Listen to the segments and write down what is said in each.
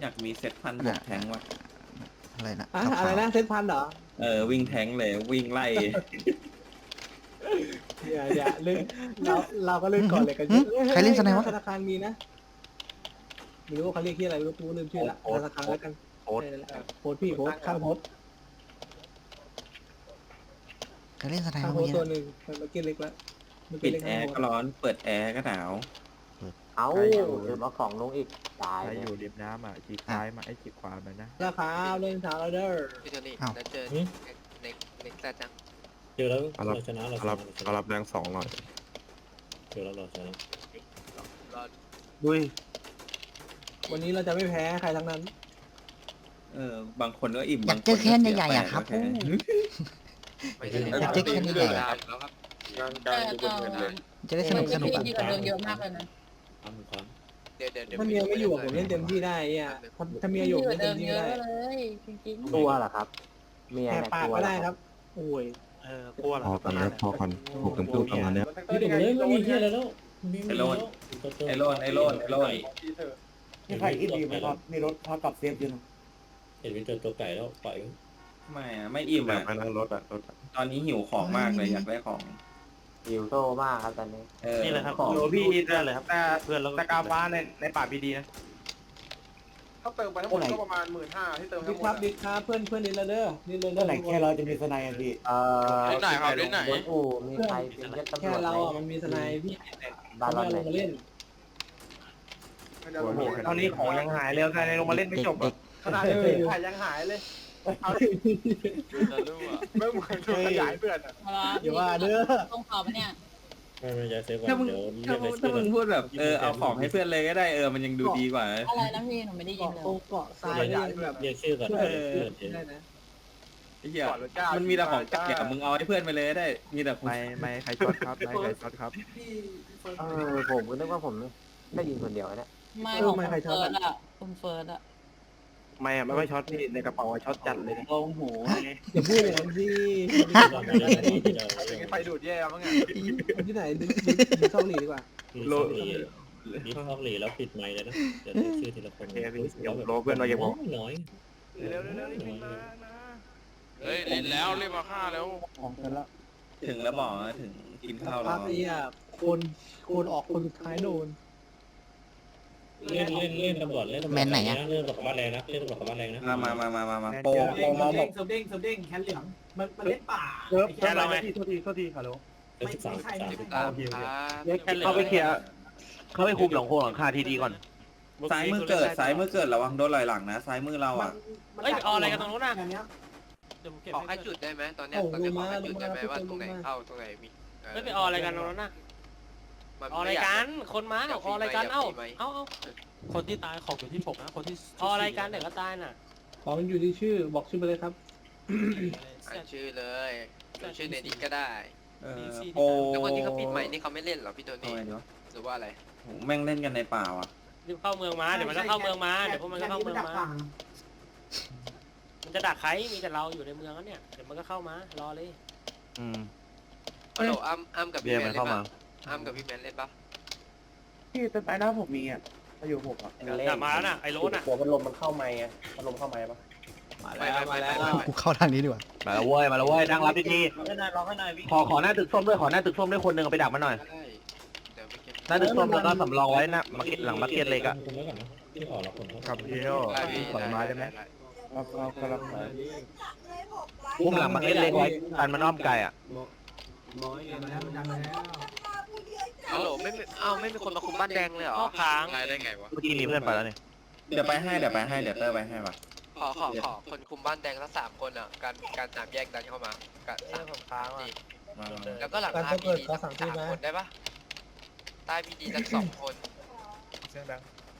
อยากมีเซ็ตพันบวกแทงว่ะ อะไรนะอะขาวๆอะไรนะเซตพันเหรอเออวิ่งแทงเลยวิ่งไล่ อย่าอย่าเล่นเราเราก็เล่นก่อนเลยกันหึใครเล่นสไนวะ ธนาคารมีนะไม่รู้ว่าเขาเรียกที่อะไรไม่รู้กูลืมชื่อละธนาคารแล้วกันโอ๊ตเออนั่นแหละโพสต์พี่โพสต์ข้างโพสต์ใครเล่นสไนข้างเมื่โพอสกี้ต์ตัวหนึ่งมันเมื่อกี้เล็กแล้วเมื่อปิกี้ดเล็กแอข้างร์โพสก็ต์ร้อน เปิดแอร์ก็หนาว เอาใช่อยู่ ลืมเอาของลงอีกตายใครเลอยยู่ริมน้ำอะจีบซ้ายมาไอ้จีบขวาไปนะราคาเล่นสาวเราเด้อ พี่โทนี่อ้าว แล้วเจอเน็กเน็กแซดจังเจอแล้วเอารับ เราชนะเราชเอานะรับเอารับแรงสองหน่อยเจอแล้วเราชนะรอดุยวันนี้เราจะไม่แพ้ใครทั้งนั้น เออบางคนก็อิ่มอยากเจอแค้นใหญ่ๆอะครับางนก็เสียแปดไม่ใช่อยากเจอแค่นี้แหละแล้วครับยังยังอยู่บนเงินเลยจะได้สนุกสนุกอะดีกว่าเดิมเยอะมากเลยนะ ทำครับเดี๋ยวเดี๋ยวเดี๋ยวถ้าเมียไม่อยู่ผมเล่นเต็มที่ได้อะถ้าถ้าเมียอยู่ผมดีกเล่ว่านเดิเต็มมที่เยอะได้เลยจริงตัวเหรอครับ เมียแหกเนี่ยปากกลัวก็เหรได้อครับโอ้ยเออกลัวเหรพออกันแล้วพอกันหกถึงพูดประมาณเนี้ยพี่ตกเลยไม่มีเที่ยอะไรแล้วมีไอโลนไอโลนไอโลนไอโลนมีใครอีกดีไหมครับมีรถพากับเซฟอยู่เห็นวินเจอตัวไก่แล้วปล่อยไม่อะไม่อิ่มแบอะบมานั่งรถอะรถอะตอนนี้หิวของมากเลยอยากได้ของ หิวโซมากครับตอนนี้ เออนี่เลยครับของโลพี่ได้เลยครับแต่เพื่อนเราแต่กาฟ้าในในป่าพีดีนะถ้าเติมไปทั้งหมดก็ประมาณหมื่นห้าที่เติมดิทั้งหมครับดดิครับเพื่อนเพื่อนดิลเดอร์ดิลเดอร์ไหนแค่เราจะมีสไนด์พี่ เอ่อเล่นไหนครับเล่นไหน บนอู่มีใครเป็นยศตำรแค่วจเราไหมอะมันมีสไนพี่บาลเราอนไหนลงมาเล่นโอ้โหตอนนี้ของยังหายเร็วแต่ในลงมาเล่นไม่จบเด็อะกขนาดนี้ถ่ายยังหายเลย ไม่เหมือนขยายเพื่อนอะๆเวลาอย่าว่าเด้อ ต้องขอปะเนี่ยไม่ไม่จะเซฟก่อนถ้ามึงเดี๋ยวเรีถ้ายกมึไอ้งเสื้ถ้าอมึงพูดแบบเออเอาของให้เพื่อนเลยก็ได้เออมันยังดูดีกว่า อะไรนะพี่หนูไม่ได้ยิเกาะนเลยตรงเกาะทรายนี่แบบเรียกชื่อก่อนช่วยเรียกชื่อเฉยได้นะไอ้เหี้ยมันมีแต่ของจักอย่ามึงเอาให้เพื่อนไปเลยก็ได้ มีแต่ของไม่ไม่ใครช็อตครับไม่ใครช็อตครับ เออผมก็นึกว่าผมได้ยินคนเดียวเนี่ยไม่ของคุณเฟิร์สอะคุณเฟิร์สอะ ไม่อะไม่ไม่ช็อตพี่ในกระเป๋าอะช็อตจัดเลยโอ้โหอย่าพูดอย่างนั้นสิก่อนเดี๋ยวเดี๋ยวเดี๋ยวเดี๋ยวไฟดูดแย่มั้งไงคนที่ไหนดึงดึงเข้าหลีดีกว่ามีสองหลีมีสองหลีแล้วปิดไมค์เลยนะเดี๋ยวเรียกชื่อทีละคนโอเคพี่เดี๋ยวรอเพื่อนเราอย่าบอกน้อยเร็วเร็วเร็วรีบมานะเฮ้ยเล่นแล้วรีบมาฆ่าแล้วของกันละถึงแล้วบอกนะถึงกินข้าวคแล้รัวบไอ้เหี้ยคนคนออกคนสุดท้ายโดน เล่นเล่นเล่นตำรวจเล่นตำรวจแมนไหนอะ เล่นตำรวจกับบ้านแรงนะเล่นตำรวจกับบ้านแรงนะมามามามามามาโปโปมองบอกเซมเด้งเซมเด้งแคนเหลืองมันมันเล่นป่าเซิร์ฟแค่เราไหมพี่โทษทีโทษทีฮัลโหลเล่นสิบสามสิบสามตามครับเข้าไปเคลียร์เข้าไปคุมหลังโคหลังคาทีดีก่อน ซ้ายมือเกิดซ้ายมือเกิดระวังโดนลอยหลังนะซ้ายมือเราอะเฮ้ยเอาอะไรกันตรงนู้นน่ะขอแค่จุดได้ไหมตอนเนี้ยตอนนี้ขอแค่จุดได้ไหมว่าตรงไหนเข้าตรงไหนมีไม่ไปเอาอะไรกันตรงนั้นน่ะ มันเอาอะไรกันคนมาเอาอะไรกันเอ้าเอ้าคนที่ตายของอยู่ที่ผมนะคนที่เอาอะไรกันเดี๋ยวก็ตายน่ะของมันอยู่ที่ชื่อบอกชื่อไปเลยครับ อ่านชื่อเลยดูชื่อในนี้ก็ได้เออโปแล้วคนที่เขาปิดไมค์นี่เขาไม่เล่นเหรอพี่โททำนี่ไมเนาะหรือว่าอะไรโหแม่งเล่นกันในป่าว่ะรีบเข้าเมืองมาเดี๋ยวมันก็เข้าเมืองมาเดี๋ยวพวกมันก็เข้าเมืองมามันจะดักใครมีแต่เราอยู่ในเมืองแล้วเนี่ยเดี๋ยวมันก็เข้ามารอเลยอืมฮัลโหลอ้ำอ้ำกับเบีพี่ยร์แมมันนเล่เข้านปะ มาอ้ำกับพี่แมนเล่นปะพี่เป็นไปได้ผมมีอะประโยชน์ผมอะกลับมาแล้วน่ะไอ้โรสน่ะ หัวมันลมมันเข้าไม้ไงมันลมเข้าไม้ปะมาแล้วมาแล้วกูเข้าทางนี้ดีกว่ามาแล้วเว้ยมาแล้วเว้ยนั่งรับดีๆขอขอหน้าตึกส้มด้วยขอหน้าตึกส้มด้วยคนหนึ่งเอาไปดักมันหน่อย ได้เดี๋ยวไปเก็บหน้าตึกส้มแล้วก็สำรองไว้นะมาร์เก็ตหลังมาร์เก็ตเล็กอะคนไว้ก่อนนะที่ขอรับคนเขาครับพี่โได้พี่ขอไม้ได้ไหมเอาเอากระลับมาพุ่มหลังมาร์เก็ตเล็กไว้กันมันอ้อมไกลอะ ฮัลโหลไม่มีอ้าวไม่มีคนมาคุมบ้านแดงเลยเหรอ ค้างได้ได้ไงวะ เมื่อกี้มีเพื่อนไปแล้วนี่ เดี๋ยวไปให้เดี๋ยวไปให้เดี๋ยวเตอร์ไปให้ว่ะขอขอขอคนคุมบ้านแดงสักสามคนอะ การการสามแยกดันเข้ามาการสามผมค้างอะนี่มามาแล้วก็หลังการคาถ้าพีเกิดดีขอสั่งที่สามไหม คนได้ปะใต้พีดีสักสองคน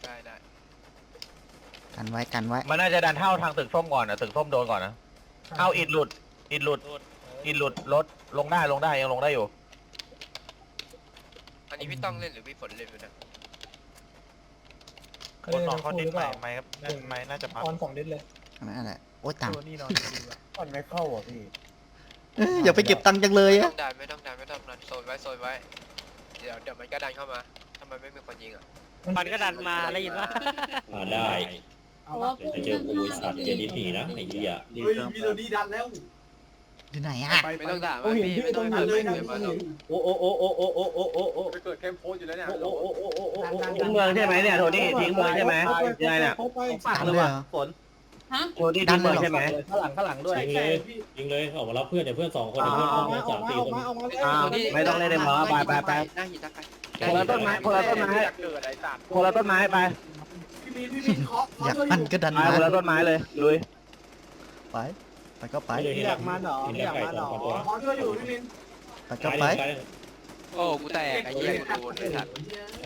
ได้ได้กันไว้กันไว้ มันน่าจะดันเท่าทางตึกส้มก่อนนะตึกส้มโดนก่อนนะเอาอิดหลุดอิดหลุดอิดหลุดรถลงได้ลงได้ยังลงได้อยู่ อันนี้พี่ต้องเล่นหรือพี่ฝนเล่นอยู่นะเขาเรียกว่าคู่หรือเปล่าไม่ไม่น่าจะพักออนสองเด็ดเลยนั่นแหละโอ๊ยตังค์นี่นอนมันไม่เข้าอะพี่เอ้ยอย่าไปเก็บตังค์จังเลยไม่ต้อะองดันไม่ต้องดันไม่ต้องดันโซนไว้โซนไว้ เดี๋ยวเดี๋ยวมันก็ดันเข้ามาทำไมไม่มีคนยิงอะมันก็ดันมาได้ยินว่าหาได้เพราะว่ากูเจอกูบริษัทเจดีผีนะไอ้เหี้ย เฮ้ยมีตัวดีดันแล้ว อยู่ไหนอะไม่ต้องด่าเขามันเห็นพี่พี่ไม่ตต้รองงด่านั้นเลเลยยนะเดี๋ยวมาเราโอ้โอ้โอ้โอ้โอ้โอ้โอ้โอ้โอ้ไปเกิดแคมป์โพสอยู่แล้วเนี่ยโอ้โอ้โอ้โอ้โอ้โอ้ทิ้งเมืองใช่ไหมเนี่ยโทนี่ทิ้งเมืองใช่ไหมยังไงเนี่ยเขาไปดันเลยเหรอฝนฮะโทนี่ทิ้งเมืองใช่ไหมข้างหลังข้างหลังด้วยยิงเลยยิงเลยออกมารับเพื่อนเดี๋ยวเพื่อนสองคนเดี๋ยวเพื่อนอเข้าอกมามาออสากมมาสี่ออกคนมาออกมาเลยอ้าวไม่ต้องเล่นในหมอไปไปไปหน้าหินตะไคร้คนละต้นไม้คนละต้นไม้อยากเกิดไอ้สัตว์คนละต้นไม้ไปพี่มีนพี่มีนเคาะอยากมันก็ดันไปมาคนละต้นไม้เลยลุยไป ไปก็ไปไม่เลยอยากมาหนอเห็นอยากไก่มาหสนองอตัวขอช่วยอยู่พี่มีนไปก็ไปโอ้กูแตกไอ้เหี้ยกูโดนไอ้สัตว์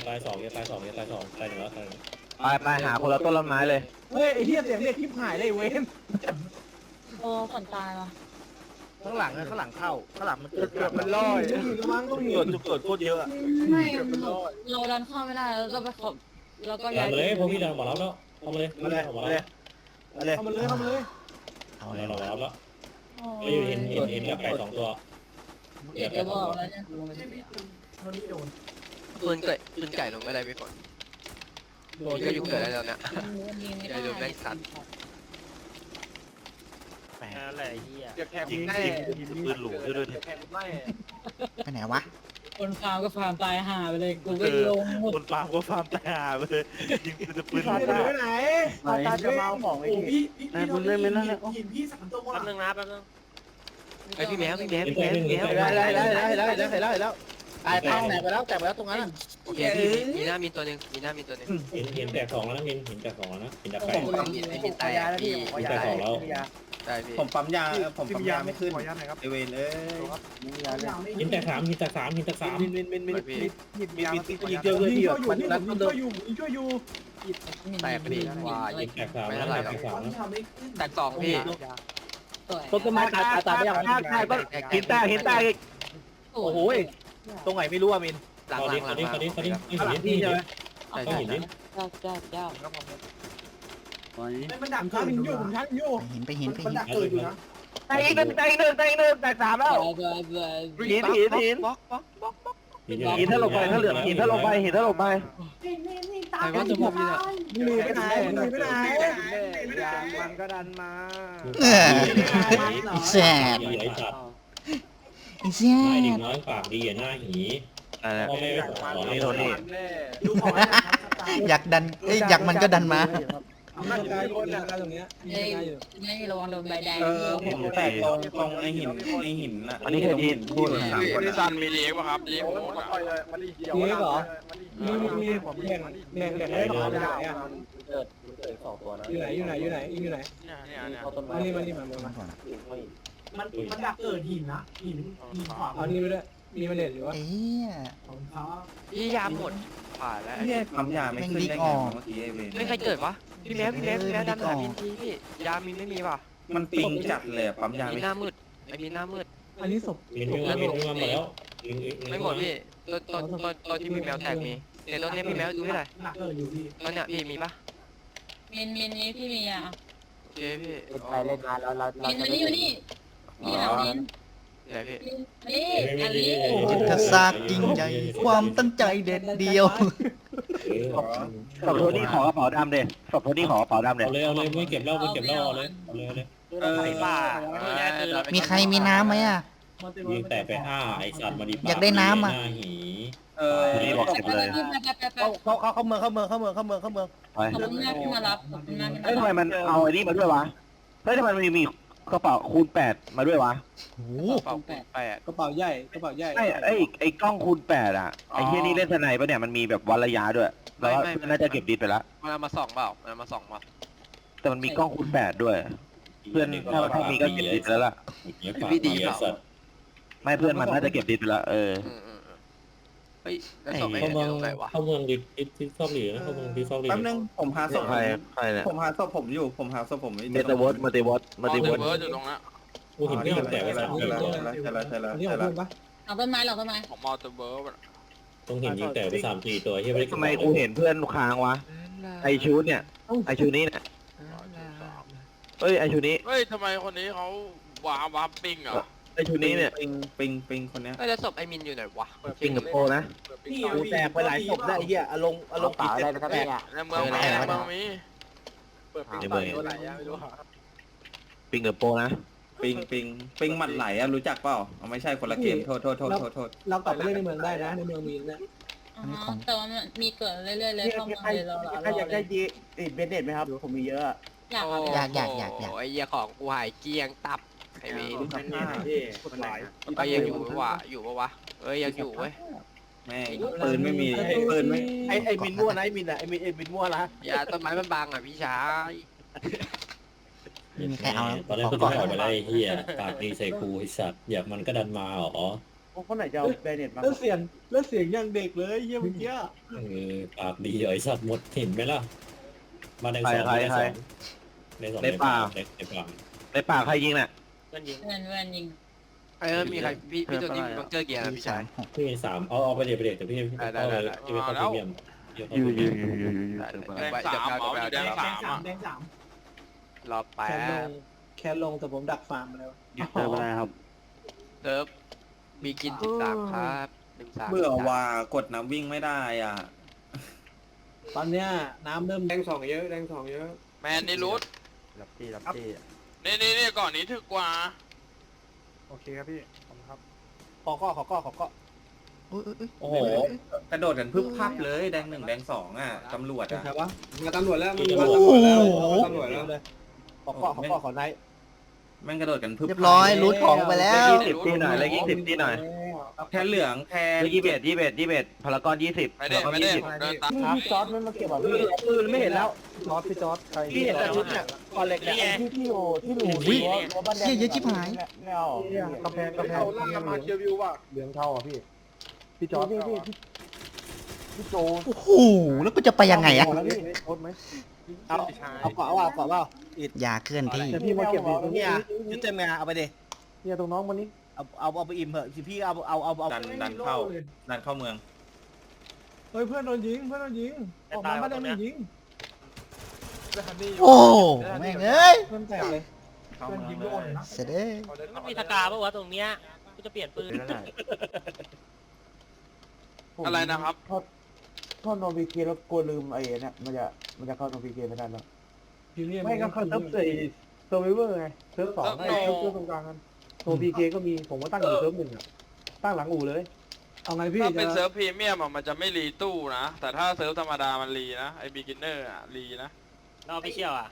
ตายสองตายสองตายสองตายหนึ่งแล้วตายหนึ่งไปไปหาคนละต้นไม้เลยเฮ้ยไอ้เหี้ยเสียงเด็กทิพหายเลยเว้นโอ้ผ่อนตายว่ะข้างหลังข้างหลังเข้าข้างหลังมันเกิดเกือบมันลอยต้องหินมั้งต้องหิเกิดนจุดเกิดโคตรเยอะไม่เราดันเข้าไม่ได้แล้วเราไปขอบเราก็ดัย้านยมาเลยพวกพี่ดันมารับแล้วเข้ามาเลยมาเลยเข้ามามาแล้เลวยมาเลยเข้ามาเลยเข้ามาเลย เอาเลยเรามารับแล้วโอ้เฮ้ยเห็นเห็นเห็นกับไก่สองตัวเดี๋ยวจะบอกแล้วเนี่ยปืนไก่ปืนไก่ลงไม่ได้พี่ฝนพี่ก็ยุ่งเกิดได้แล้วเนี่ยได้โดนแม่งสัตว์อะไรเหี้ยเกือบแคมป์แน่ปืนหลูด้วยด้วยเกือบแคมป์แน่ไปไหนวะคนฟาร์มก็ฟาร์มตายห่าไปเลย กูไม่ลงหมดคนฟาร์มก็ฟาร์มแต่หาเลยยิงปืนปืนตาจะไปไหน มาตาจะมาเอาของไอ้โอ้พี่พี่พี่เล่นไม่ได้หินพี่สามตัวแป๊บนึงนะแป๊บนึงไอพี่แมวพี่แมวพี่แมวพี่แมวแต่ได้ได้ได้ได้ได้ได้ได้แล้วตายแตกไปแล้วแตกไปแล้วตรงนั้นโอเคพี่มีหน้ามีตัวหนึ่งมีหน้ามีตัวหนึ่งเห็นห็นแตกสองแล้วนะเห็นเห็นแตกสองแล้วนะเห็นแตกไปผมเห็นตายแล้วพี่เห็นแตกสองแล้ว ได้พี่ผมปั๊มยาผมปั๊มยาไม่ขึ้นไอเวนเอ้ยเห็นแตกสามเห็นแตกสามเห็นแตกสามมินมินมินมินไปพี่มินมินมินมินยิงเจเจออเลเลยยพี่พี่ช่วยอยู่มันพี่รัดช่ต้วนยเดิอยู่ช่วยอยู่แตกพี่ว้าเห็นแตกสามไม่แล้วเท่าไหร่หรแตอกกสามแล้วแตกสองพี่สวยต้นไม้ตายตายไปยังหินแตกหินแตกอีกโอ้โอ้โหโหตรงไหนไม่รู้อะมินหลังตอนหลันี้งตหอลันงนี้หตอนลันี้งตอนนี้ข้างหลังพี่ใช่ไหมต้องหินดิเจ้าเจ้าเจ้ามัน ดัผกมชักอยู่ผมชักอยู่ไปหินไปหินไปมันหินดักเกิดอยู่นะแตกอีกหนึ่งแตกอีกหนึ่งแตกอีกหนึ่งแตกสามแล้วหินหินหินบล็อกบล็อกบล็อกหินถ้าลงไปถ้าเหลือหินถ้าลงไปหินถ้าลงไปใครว่าจะบอกพี่เนี่ยมึงหนีไปไหนมึงหนีไปไหนมันก็ดันมาเออไอ้แสบดีไอ้สัตว์ไอ้แสไอ้เด็กบน้อยปากดีอย่าหน้าหีพ่อแม่ไปสอนนี่โทนี่แน่ดูของอยากดันเอ้ยอยากมันก็ดันมา อำนาจกายคนนะตรงเนี้ยมีกายอยู่นี่ระวังโดนใบแดงเออผมแตกตรงตรงไอหินไอหินน่ะอันนี้คือหินพูดสามคนพี่อะซันมีเลี้ยงป่ะครับเลี้ยงโอ้หมยดมันอะต่อยเลยมันดีเดียวมีเหรอมีมีมีผมแบ่งแบ่งแบ่งให้ของไปไหนอะอยู่ไหนอยู่ไหนอยู่ไหนอยู่ไหนเนี่ยเนี่ยเนี่ยมานี่มานี่มามามันมันดักเกิดหินนะหินหินขวาเอานี่ไปด้วย มีมาเด็ดอยู่วะเอ้ยของเขาพี่ยาหมดผ่านแล้วเนี่ยปั๊มยาไม่ขึ้นได้ไงเมื่อกี้ไอเวนไม่ใครเกิดวะพี่แมวพี่แมวพี่แมวดันหามินทีพี่ยามินไม่มีป่ะมันปิงจัดเลยปั๊มยามิไม่นหน้ามืดไอมินหน้ามืด อันนี้ศพมินวิ่งมามินวิ่งมาหมดแล้วไม่หมดพี่ตัวตัวตัวตัวที่พี่แมวแตกมีเดี๋ยวตัวนี้พี่แมวดูให้หน่อยดักเกิดอยู่พี่ตอนเนี้ยพี่มีป่ะมินมินนี้พี่มีอะโอเคพี่ไปเล่นมาแล้วเรามินมานี่มานี่นี่หลังมิน เดี๋ยวพี่นี่อันนี้ยุทธศาสตร์ยิ่งใหญ่ความตั้งใจเด็ดเดียวศพโทนี่ขอกระเป๋าดำเด็ศพโทนี่ขอกระเป๋าดำเด็เอาเลยเอาเลยไม่เก็บเหล้าไม่เก็บเหล้าเอาเลยเอาเลยเอาเลยเออมีใครมีน้ำไหมอะยิงแตกไปห้าไอ้สัตว์มาดิอยากได้น้ำอะหน้าหีเออนี่บอกเก็บเลยไปไปไปไปเขาเขาเขาเมืองเขาเมืองเขาเมืองเขาเมืองเขาเมืองไปขอบคุณมากที่มารับขอบคุณมากที่เฮ้ยทำมาไมรับมันเอาไอ้นี่มาด้วยวะเฮ้ยทำไมมันมีมี กระเป๋าคูณแปดมาด้วยวะโอ้โหเป่าแปดกระเป๋าใหญ่กระเป๋าใหญ่ไอ้ไอ้ไอ้กล้องคูณแปดอะไอ้เฮียนี่เล่นทนายปะเนี่ยมันมีแบบวัดระยะด้วยแล้วน่าจะเก็บดิสไปละมันเอามาส่องเปล่ามันเอามาส่องเปล่าแต่มันมีกล้องคูณแปดด้วย เพื่อนถ้าถ้ามีก็เก็บดิสไปแล้วล่ะเนี่ยปากดีไอ้สัตว์ไม่เพื่อนมันน่าจะเก็บดิสไปละเออ อืมอืมอืม เฮ้ยแล้วส่องไปเข้าเห็นเมือองยู่ตรงไหนวะเข้าเมืองดิที่ที่ซอกหลีนะเข้าเมืองที่ซอกหลีแป๊บนึงผมหาศพใครใครเนี่ยผมหาศพผมอยู่ ผมหาศพผมไม่เมตาเวิร์ดมัลติเวิร์ดมัลติเวิร์ดเวิร์ดอยู่ตรงนั้นกูเห็นที่มันแตกไปสามใช่สี่แล้วตัวใช่แล้วใช่แล้วอันนี้ขใช่องแล้วคุณปะหลังต้นไม้หลังต้นไม้ของมอเตอร์เวิร์ดต้องเห็นยิงแตกไปสามสี่ตัวที่ไม่ได้ทำไมกูเห็นเพื่อนค้างวะไอชูดเนี่ยไอชูนี้เนี่ยเอ้ยไอชูนี้เฮ้ยทำไมคนนี้เขาวาร์วาร์ปิ้งอะไอชูนี้เนี่ยปิงปิงปิงคนเนี้ยเฮ้ยแล้วศพไอ้มินอยู่ไหนวะสิงคโปร์นะกูแตกไปหลายศพได้เฮียอารมณ์อารมณ์อะไรนะครับเนี่ยในเมืองมีในเมืองมีเปิดปิงต่อยตัวไหนอะไม่รู้อะปิงเดอะโปนะปิงปิงปิงหมัดไหลอะรู้จักเปล่าเอาไม่ใช่คนละเกมโทษโทษโทษโทษโทษเรากลับไปเล่นในเมืองได้นะในเมืองมีนะอ๋อแต่ว่ามันมีเกิดเรื่อยๆเลยเข้ามาเลยเราเราใครอยากได้ยีเบนเน็ตไหมครับผมมีเยอะอยากโอ้เอาโหอยากอยากอยากอยากไอ้เหี้ยของกูหายเกลียงตับ ไอ้เมย์ทำหน้าที่คนไหนไอ้ยังอยู่ปะวะอยู่ปะวะเอ้ยยังอยู่เว้ยแม่งปืนไม่มีปืนไม่ไอไอมินมั่วนะไอมินอะไอมินไอมินมั่วนะอย่าต้นไม้มันบังอะพี่ชายไม่มีใครเอาตอนแรกขกูอจะก่อนไม่ออกไปไล่เฮียปากดีใส่กูไอ้สัตว์อยากมันก็ดันมาเหรอคนไหนจะเอาเบนเน็ตมาแล้วเสียงแล้วเสียงยังเด็กเลยเยี่ยมเกี้ยเออปากดีไอ้สัตว์หมดเห็นไหมล่ะ มาแดงสองใครในใคสรองในสองในป่าในในป่าในป่าใครยิงน่ะ เพื่อนเพื่อนยิงเอ้ยมีใครพี่พี่ตัวนี้มีบังเกอร์เกียร์นะพี่ชาย พี่มีสามเอาเอาไปเดี๋ยวไปเดี๋ยวแต่พี่พี่ได้ได้ได้พี่ไปเข้าพรีเมียมเดี๋ยวเข้าอยู่พรีอเมียู่ยมอยู่อยู่อยู่ได้อยู่เดี๋ยวไปเดี๋ยวไปเดี๋ยวไปเดี๋ยวไปแดงสามแดงสามรอแป๊แคนลบงแคนลงแต่ผมดักฟาร์มมาแล้วยึดเจอไม่ได้ครับเติร์ฟมีกินสิบสามครับหนึ่งสามเบื่อว่ากดน้ำวิ่งไม่ได้อะ ตอนเนี้ยน้ำเริ่มแดงสองเยอะแดงสองเยอะแมนนี่รุดรับที่รับที่ นี่นี่นี่ก่อนนี้ถึกกว่า โอเคครับพี่ ขอบคุณครับ ขอข้อขอข้อขอข้อโอ้โหกระโดดกันพึบพับเลยแดงหนึ่งแดงสองอะตำรวจอะ ใครวะมาตำรวจแล้วมันโอ้มาโหตำรวจแล้วตำรวจแล้วเลยขอข้อขอข้อขอไนท์ แม่งกระโดดกันพึบเรียบร้อยรูทของไปแล้วยี่สิบที่หน่อยเลขยี่สิบที่หน่อย แค่เหลืองแค่เลขยี่สิบเอ็ดยี่สิบเอ็ดยี่สิบเอ็ดพารากอนยี่สิบไม่ได้พารากอนไม่ได้ยี่สิบผมเดินตามพี่จอร์ดไม่มาเก็บอะพี่ปืนไม่เห็นแล้วจอร์ดพี่จอร์ดใครพี่เห็นแต่ชุดเนี่ยคอนเล็กเนี่ยที่ที่อยู่ที่อยู่อุ้ยเชี่ยเยอะชิบหายไม่เอากำแพงกำแพงเอาล่ากมาเชียร์วิวว่ะเหลืองเท่าอะพี่พี่จอร์ดพี่พี่พี่โจโอ้โหแล้วกูจะไปยังไงอะแล้วพี่โคตรไหมเอาเอาเกาะว่าเกาะว่าอยาเคลื่อนที่เดี๋ยวพี่มาเก็บดิเนี่ยยึดเต็มงาเอาไปดิเนี่ยตรงน้องมันนี่ เอาเอาเอาไปอิ่มเหอะสิพี่เอาเอาเอาเอาดันดันเข้าดันเข้าเมือง เฮ้ยเพื่อนโดนยิงเพื่อนโดนยิงออกมาบ้านแดงโดนยิงโอ้แม่งเอ้ยเพื่อนแตกเลยเข้าเมืองเลยเสร็จเด้ยมันมีตะกาปะวะตรงเนี้ยกูจะเปลี่ยนปืนอะไรนะครับเข้าโนบิเกแล้วกลัวลืมไอ้เนี่ยมันจะมันจะเข้าโนบิเกไม่ได้แล้วไม่ก็เข้าเซิร์ฟเซอร์ไวเวอร์ไงเซิร์ฟสองไอ้เซิร์ฟเซิร์ฟตรงกลางกัน โนบิเกก็มีผมว่าตั้งอยู่เซิร์ฟหนึ่งอะตั้งหลังอู่เลย เอาไงพี่ถ้าเป็นจะเซิร์ฟพรีเมียมอะมันจะไม่รีตู้นะ แต่ถ้าเซิร์ฟธรรมดามันรีนะ ไอ้บิกินเนอร์อะรีนะเอาไปเชี่ยวอะ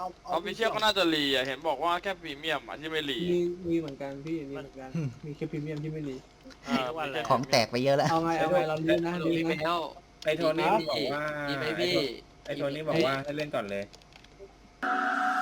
ออฟฟิเชียลก็น่าจะรีอะเห็นบอกว่าแค่พรีเมียมอะที่ไม่รีมีมีเหมือนกันพี่มีเหมือนกันมีแค่พรีเมียมที่ไม่ดีเออไม่ใช่ของแตกไปเยอะแล้ว เอาไงเอาไงเราลุ้นนะหลุ้นนีไปนะแล้วไอโทนี่บอกว่าดีไหมพี่ไอโทนี่บอกว่าให้เล่นก่อนเลยไ